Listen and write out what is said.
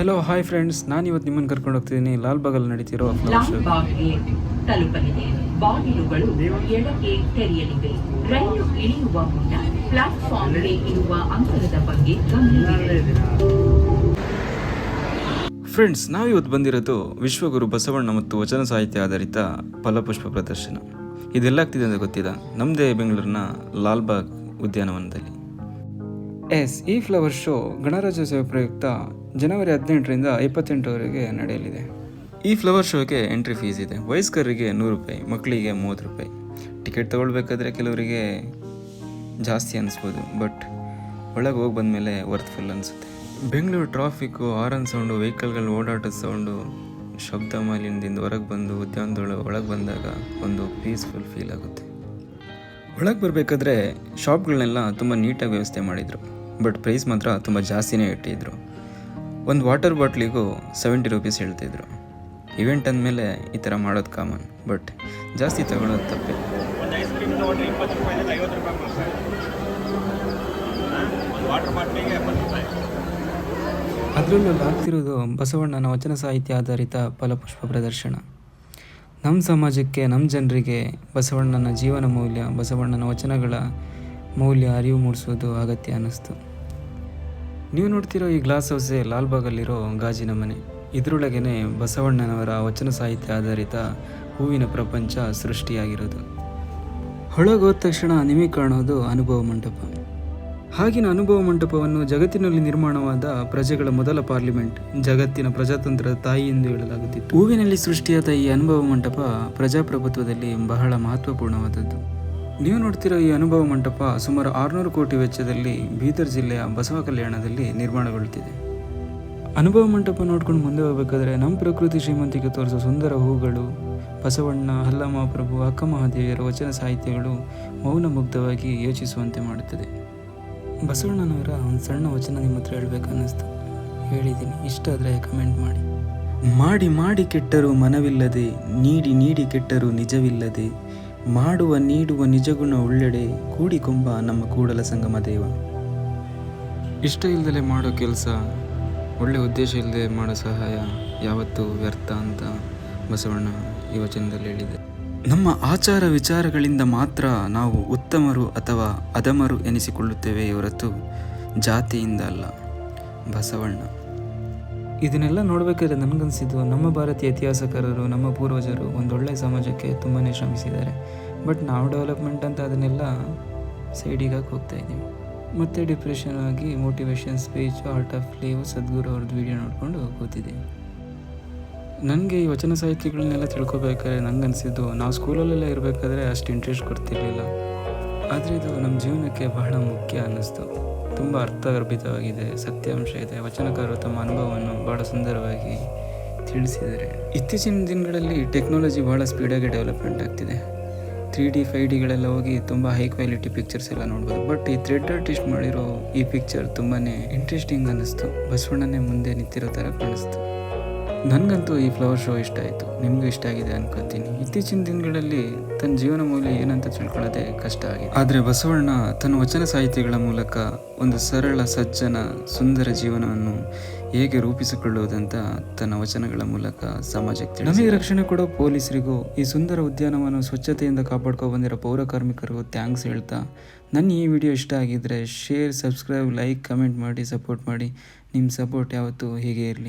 Hello hi friends ನಾನು ಇವತ್ತು ನಿಮ್ಮನ್ನು ಕರ್ಕೊಂಡು ಹೋಗ್ತಿದ್ದೀನಿ. ಲಾಲ್ಬಾಗಲ್ಲಿ ನಡೀತಿರೋ ಫ್ಲವರ್ ಶೋ ಲಾಲ್ ಬಾಗಲ್ ತಲುಪಲಿದೆ. ಬಾಗಿಲುಗಳು ಎಡಕ್ಕೆ ತೆರೆಯಲಿವೆ. ರೈಲು ಇಳಿಯುವ ಮುನ್ನ ಪ್ಲಾಟ್ಫಾರ್ಮ್ಗೆ ಇರುವ ಅಂತರದ ಬಗ್ಗೆ ಫ್ರೆಂಡ್ಸ್ ನಾವು ಇವತ್ತು ಬಂದಿರೋದು ವಿಶ್ವಗುರು ಬಸವಣ್ಣ ಮತ್ತು ವಚನ ಸಾಹಿತ್ಯ ಆಧಾರಿತ ಫಲಪುಷ್ಪ ಪ್ರದರ್ಶನ. ಇದೆಲ್ಲಾಗ್ತಿದೆ ಅಂತ ಗೊತ್ತಿಲ್ಲ. ನಮ್ಮದೇ ಬೆಂಗಳೂರಿನ ಲಾಲ್ಬಾಗ್ ಉದ್ಯಾನವನದಲ್ಲಿ. ಎಸ್ ಈ ಫ್ಲವರ್ ಶೋ ಗಣರಾಜ್ಯೋತ್ಸವ ಪ್ರಯುಕ್ತ ಜನವರಿ ಹದಿನೆಂಟರಿಂದ ಇಪ್ಪತ್ತೆಂಟರವರೆಗೆ ನಡೆಯಲಿದೆ. ಈ ಫ್ಲವರ್ ಶೋಗೆ ಎಂಟ್ರಿ ಫೀಸ್ ಇದೆ. ವಯಸ್ಕರಿಗೆ ನೂರು ರೂಪಾಯಿ, ಮಕ್ಕಳಿಗೆ ಮೂವತ್ತು ರೂಪಾಯಿ. ಟಿಕೆಟ್ ತೊಗೊಳ್ಬೇಕಾದ್ರೆ ಕೆಲವರಿಗೆ ಜಾಸ್ತಿ ಅನಿಸ್ಬೋದು, ಬಟ್ ಒಳಗೆ ಹೋಗಿ ಬಂದಮೇಲೆ ವರ್ತ್ಫುಲ್ ಅನಿಸುತ್ತೆ. ಬೆಂಗಳೂರು ಟ್ರಾಫಿಕ್ಕು ಆರನ್ ಸೌಂಡು ವೆಹಿಕಲ್ಗಳು ಓಡಾಟದ ಸೌಂಡು ಶಬ್ದ ಮಾಲಿನ್ಯದಿಂದ ಹೊರಗೆ ಬಂದು ಉದ್ಯಾನದೊಳಗೆ ಒಳಗೆ ಬಂದಾಗ ಒಂದು ಪೀಸ್ಫುಲ್ ಫೀಲ್ ಆಗುತ್ತೆ. ಒಳಗೆ ಬರಬೇಕಾದ್ರೆ ಶಾಪ್ಗಳನ್ನೆಲ್ಲ ತುಂಬ ನೀಟಾಗಿ ವ್ಯವಸ್ಥೆ ಮಾಡಿದರು, ಬಟ್ ಪ್ರೈಸ್ ಮಾತ್ರ ತುಂಬ ಜಾಸ್ತಿನೇ ಇಟ್ಟಿದ್ರು. ಒಂದು ವಾಟರ್ ಬಾಟ್ಲಿಗೂ ಸೆವೆಂಟಿ ರುಪೀಸ್ ಹೇಳ್ತಿದ್ರು ಇವೆಂಟ್ ಅಂದಮೇಲೆ ಈ ಥರ ಮಾಡೋದು ಕಾಮನ್ ಬಟ್ ಜಾಸ್ತಿ ತಗೊಳ್ಳೋದು ತಪ್ಪೆ. ಅದರಲ್ಲೂ ಆಗ್ತಿರೋದು ಬಸವಣ್ಣನ ವಚನ ಸಾಹಿತ್ಯ ಆಧಾರಿತ ಫಲಪುಷ್ಪ ಪ್ರದರ್ಶನ. ನಮ್ಮ ಸಮಾಜಕ್ಕೆ ನಮ್ಮ ಜನರಿಗೆ ಬಸವಣ್ಣನ ಜೀವನ ಮೌಲ್ಯ ಬಸವಣ್ಣನ ವಚನಗಳ ಮೌಲ್ಯ ಅರಿವು ಮೂಡಿಸೋದು ಅಗತ್ಯ ಅನ್ನಿಸ್ತು. ನೀವು ನೋಡ್ತಿರೋ ಈ ಗ್ಲಾಸ್ ಹೌಸೆ ಲಾಲ್ಬಾಗಲ್ಲಿರೋ ಗಾಜಿನ ಮನೆ. ಇದರೊಳಗೇನೆ ಬಸವಣ್ಣನವರ ವಚನ ಸಾಹಿತ್ಯ ಆಧಾರಿತ ಹೂವಿನ ಪ್ರಪಂಚ ಸೃಷ್ಟಿಯಾಗಿರೋದು. ಹೊಳಗೋದ ತಕ್ಷಣ ನಿಮಗೆ ಕಾಣೋದು ಅನುಭವ ಮಂಟಪ. ಹಾಗಿನ ಅನುಭವ ಮಂಟಪವನ್ನು ಜಗತ್ತಿನಲ್ಲಿ ನಿರ್ಮಾಣವಾದ ಪ್ರಜೆಗಳ ಮೊದಲ ಪಾರ್ಲಿಮೆಂಟ್, ಜಗತ್ತಿನ ಪ್ರಜಾತಂತ್ರದ ತಾಯಿ ಎಂದು ಹೇಳಲಾಗುತ್ತಿತ್ತು. ಹೂವಿನಲ್ಲಿ ಸೃಷ್ಟಿಯಾದ ಈ ಅನುಭವ ಮಂಟಪ ಪ್ರಜಾಪ್ರಭುತ್ವದಲ್ಲಿ ಬಹಳ ಮಹತ್ವಪೂರ್ಣವಾದದ್ದು. ನೀವು ನೋಡ್ತಿರೋ ಈ ಅನುಭವ ಮಂಟಪ ಸುಮಾರು ಆರುನೂರು ಕೋಟಿ ವೆಚ್ಚದಲ್ಲಿ ಬೀದರ್ ಜಿಲ್ಲೆಯ ಬಸವ ಕಲ್ಯಾಣದಲ್ಲಿ ನಿರ್ಮಾಣಗೊಳ್ಳುತ್ತಿದೆ. ಅನುಭವ ಮಂಟಪ ನೋಡ್ಕೊಂಡು ಮುಂದೆ ಹೋಗಬೇಕಾದ್ರೆ ನಮ್ಮ ಪ್ರಕೃತಿ ಶ್ರೀಮಂತಿಕೆ ತೋರಿಸೋ ಸುಂದರ ಹೂಗಳು, ಬಸವಣ್ಣ ಹಲ್ಲಮಹಾಪ್ರಭು ಅಕ್ಕ ಮಹಾದೇವಿಯರ ವಚನ ಸಾಹಿತ್ಯಗಳು ಮೌನ ಮುಗ್ಧವಾಗಿ ಯೋಚಿಸುವಂತೆ ಮಾಡುತ್ತದೆ. ಬಸವಣ್ಣನವರ ಒಂದು ಸಣ್ಣ ವಚನ ನಿಮ್ಮ ಹತ್ರ ಹೇಳಬೇಕನ್ನಿಸ್ತು. ಹೇಳಿದ್ದೀನಿ. ಇಷ್ಟ ಆದರೆ ಕಮೆಂಟ್ ಮಾಡಿ. ಮಾಡಿ ಮಾಡಿ ಕೆಟ್ಟರು ಮನವಿಲ್ಲದೆ, ನೀಡಿ ನೀಡಿ ಕೆಟ್ಟರು ನಿಜವಿಲ್ಲದೆ ಮಾಡುವ ನೀಡುವ ನಿಜಗುಣ ಒಳ್ಳೆಡೆ ಕೂಡಿಕೊಂಬ ನಮ್ಮ ಕೂಡಲ ಸಂಗಮ ದೇವ. ಇಷ್ಟ ಇಲ್ಲದಲೇ ಮಾಡೋ ಕೆಲಸ, ಒಳ್ಳೆ ಉದ್ದೇಶ ಇಲ್ಲದೆ ಮಾಡೋ ಸಹಾಯ ಯಾವತ್ತೂ ವ್ಯರ್ಥ ಅಂತ ಬಸವಣ್ಣ ಈ ವಚನದಲ್ಲಿ ಹೇಳಿದೆ. ನಮ್ಮ ಆಚಾರ ವಿಚಾರಗಳಿಂದ ಮಾತ್ರ ನಾವು ಉತ್ತಮರು ಅಥವಾ ಅಧಮರು ಎನಿಸಿಕೊಳ್ಳುತ್ತೇವೆ ಹೊರತು ಜಾತಿಯಿಂದ ಅಲ್ಲ. ಬಸವಣ್ಣ ಇದನ್ನೆಲ್ಲ ನೋಡಬೇಕಾದ್ರೆ ನನಗನ್ಸಿದ್ದು ನಮ್ಮ ಭಾರತೀಯ ಇತಿಹಾಸಕಾರರು, ನಮ್ಮ ಪೂರ್ವಜರು ಒಂದೊಳ್ಳೆ ಸಮಾಜಕ್ಕೆ ತುಂಬಾ ಶ್ರಮಿಸಿದ್ದಾರೆ. ಬಟ್ ನಾವು ಡೆವಲಪ್ಮೆಂಟ್ ಅಂತ ಅದನ್ನೆಲ್ಲ ಸೈಡಿಗೆ ಹೋಗ್ತಾ ಇದ್ದೀವಿ. ಮತ್ತೆ ಡಿಪ್ರೆಷನ್ ಆಗಿ motivation speech art of live Sadhguru ಅವ್ರದ್ದು ವೀಡಿಯೋ ನೋಡಿಕೊಂಡು ಕೂತಿದ್ದೀವಿ. ನನಗೆ ಈ ವಚನ ಸಾಹಿತ್ಯಗಳನ್ನೆಲ್ಲ ತಿಳ್ಕೊಬೇಕಾದ್ರೆ ನಂಗೆ ಅನಿಸಿದ್ದು ನಾವು ಸ್ಕೂಲಲ್ಲೆಲ್ಲ ಇರಬೇಕಾದ್ರೆ ಅಷ್ಟು ಇಂಟ್ರೆಸ್ಟ್ ಕೊಡ್ತಿರ್ಲಿಲ್ಲ. ಆದರೆ ಇದು ನಮ್ಮ ಜೀವನಕ್ಕೆ ಬಹಳ ಮುಖ್ಯ ಅನ್ನಿಸ್ತು. ತುಂಬ ಅರ್ಥಗರ್ಭಿತವಾಗಿದೆ, ಸತ್ಯಾಂಶ ಇದೆ. ವಚನಕಾರರು ತಮ್ಮ ಅನುಭವವನ್ನು ಬಹಳ ಸುಂದರವಾಗಿ ತಿಳಿಸಿದ್ದಾರೆ. ಇತ್ತೀಚಿನ ದಿನಗಳಲ್ಲಿ ಟೆಕ್ನಾಲಜಿ ಬಹಳ ಸ್ಪೀಡಾಗಿ ಡೆವಲಪ್ಮೆಂಟ್ ಆಗ್ತಿದೆ. ತ್ರೀ ಡಿ ಫೈವ್ ಡಿಗಳೆಲ್ಲ ಹೋಗಿ ತುಂಬ ಹೈ ಕ್ವಾಲಿಟಿ ಪಿಕ್ಚರ್ಸ್ ಎಲ್ಲ ನೋಡ್ಬೋದು. ಬಟ್ ಈ ಥ್ರೆಡ್ ಆರ್ಟಿಸ್ಟ್ ಮಾಡಿರೋ ಈ ಪಿಕ್ಚರ್ ತುಂಬಾ ಇಂಟ್ರೆಸ್ಟಿಂಗ್ ಅನ್ನಿಸ್ತು. ಬಸವಣ್ಣನೇ ಮುಂದೆ ನಿಂತಿರೋ ಥರ ಕಾಣಿಸ್ತು. ನನಗಂತೂ ಈ ಫ್ಲವರ್ ಶೋ ಇಷ್ಟ ಆಯಿತು. ನಿಮಗೂ ಇಷ್ಟ ಆಗಿದೆ ಅನ್ಕೋತೀನಿ. ಇತ್ತೀಚಿನ ದಿನಗಳಲ್ಲಿ ತನ್ನ ಜೀವನ ಮೌಲ್ಯ ಏನಂತ ತಿಳ್ಕೊಳ್ಳೋದೇ ಕಷ್ಟ ಆಗಿದೆ. ಆದರೆ ಬಸವಣ್ಣ ತನ್ನ ವಚನ ಸಾಹಿತ್ಯಗಳ ಮೂಲಕ ಒಂದು ಸರಳ ಸಜ್ಜನ ಸುಂದರ ಜೀವನವನ್ನು ಹೇಗೆ ರೂಪಿಸಿಕೊಳ್ಳುವುದಂತ ತನ್ನ ವಚನಗಳ ಮೂಲಕ ಸಮಾಜಕ್ಕೆ. ನಮಗೆ ರಕ್ಷಣೆ ಕೊಡೋ ಪೊಲೀಸರಿಗೂ ಈ ಸುಂದರ ಉದ್ಯಾನವನ್ನು ಸ್ವಚ್ಛತೆಯಿಂದ ಕಾಪಾಡ್ಕೊ ಬಂದಿರೋ ಪೌರ ಕಾರ್ಮಿಕರಿಗೂ ಥ್ಯಾಂಕ್ಸ್ ಹೇಳ್ತಾ ನನ್ನ ಈ ವಿಡಿಯೋ ಇಷ್ಟ ಆಗಿದ್ದರೆ ಶೇರ್ ಸಬ್ಸ್ಕ್ರೈಬ್ ಲೈಕ್ ಕಮೆಂಟ್ ಮಾಡಿ ಸಪೋರ್ಟ್ ಮಾಡಿ. ನಿಮ್ಮ ಸಪೋರ್ಟ್ ಯಾವತ್ತೂ ಹೀಗೆ ಇರಲಿ.